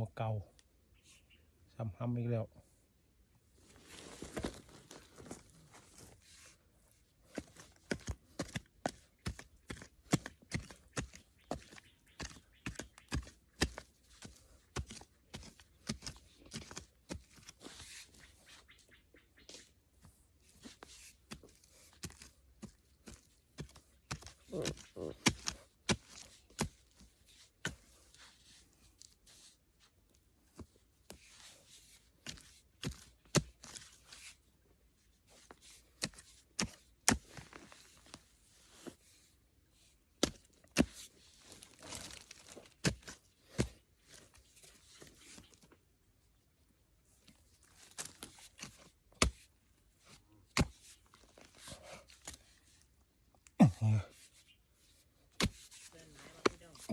หัวเก่าซ้ำห้ำอีกแล้ว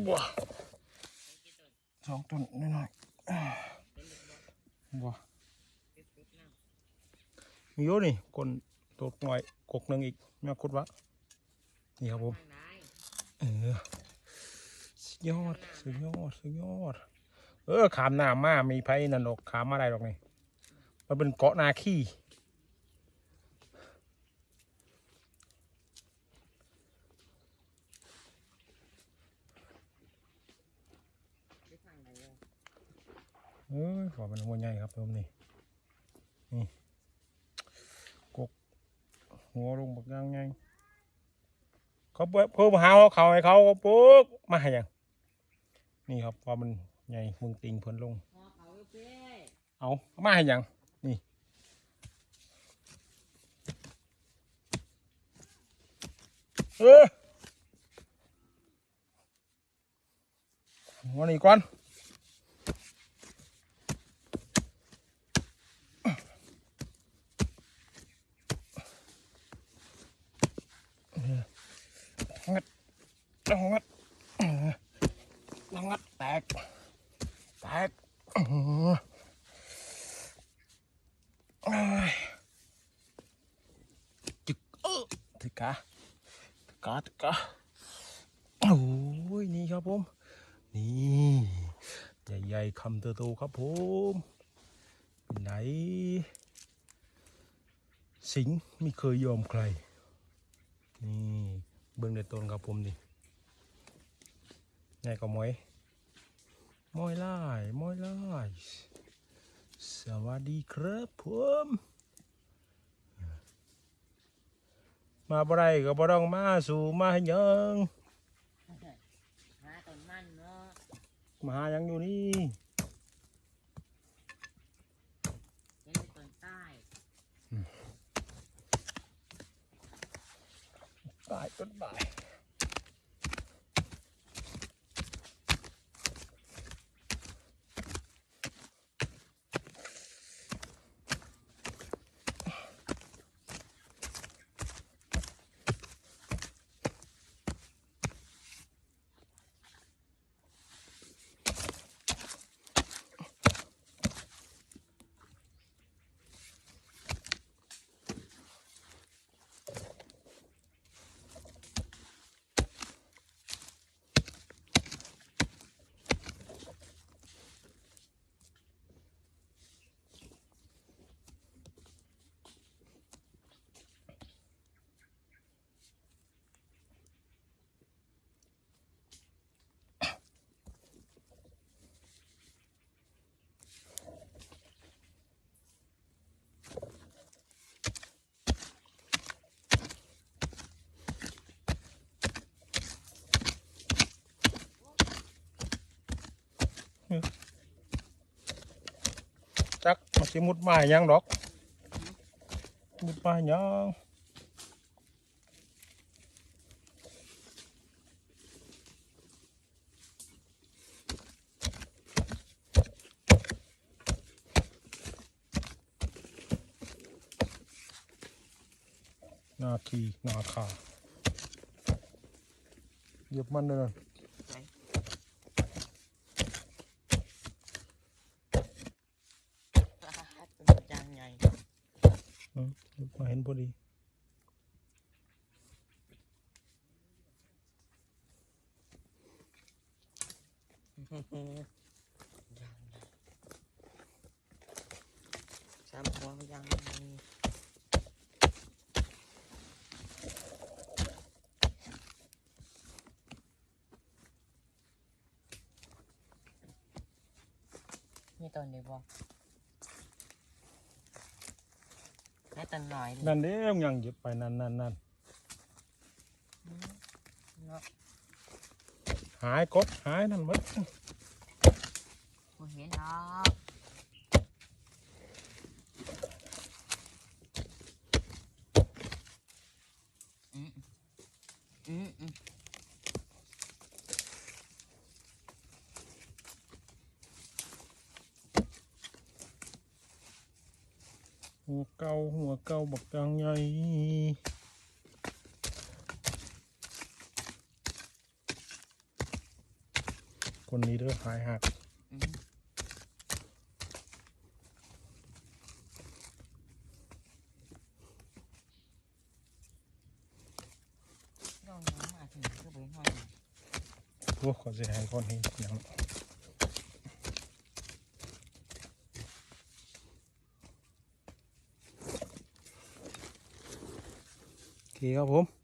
บัวสองต้นน้อยๆบัวมีเยอะนี่คนตัวหน่อยกกหนึ่งอีกแม่คุดวะนี่ครับผมเออสุดยอดสุดยอดสุดยอด เออขามหน้ามามีไผ่นันดอกขามมาได้ดอกนี่มันเป็นเกาะนาขี้ เอ้ยขอมันหัวใหญ่ครับผมนี่นี่กกหัวลงบักย่างไงเขาเพิ่มมหาเขาให้เขาปุ๊กมาให้ยังนี่ครับว่ามันใหญ่มึงติงเพิ่นลง เอามาให้ยังนี่เออวันนี้ก่อนงัด ต้องงัดเองงัดแตก แตกจึกเออถึกกะถึกกะถึกกะโอ้ย นี่ครับผม นี่ใหญ่ๆคำโตๆครับผมไหน สิงไม่เคยยอมใคร นี่ เบื้องในต้นครับผมนี่ ใหญ่กว่ามอยมอยไล่มอยไล่สวัสดีครับผมมาบ่ได้ก็บ่ต้องมาสู่มาให้ยังหาต้นมันเนาะมาหายังอยู่นี่เป็นต้นใต้ตายต้นต จักมาสิมุดมาให้หยังดอก มุดมาให้หยังหนาทีหนาขาเหยียบมันเลยนะ เป็นจางใหญ่ อืมมาเห็น พอดีสามหัวยังไงนี่ต้นเดียวบ่แม่ ต้นหน่อยดินั่นเด้มยังหยิบไปนั่นนั่นนั่นอืมเนาะหายกบหายนั่นหมดบ่เห็นหรอกอืมอืมอืม หัวเก่าหัวเก่าบักกลางใหญ่คนนี้เด้อหายหักอืมลองน้ำมาถึงก็ไปห้อยพวกเขาจะให้คนเห็นอย่าง โอเคครับผม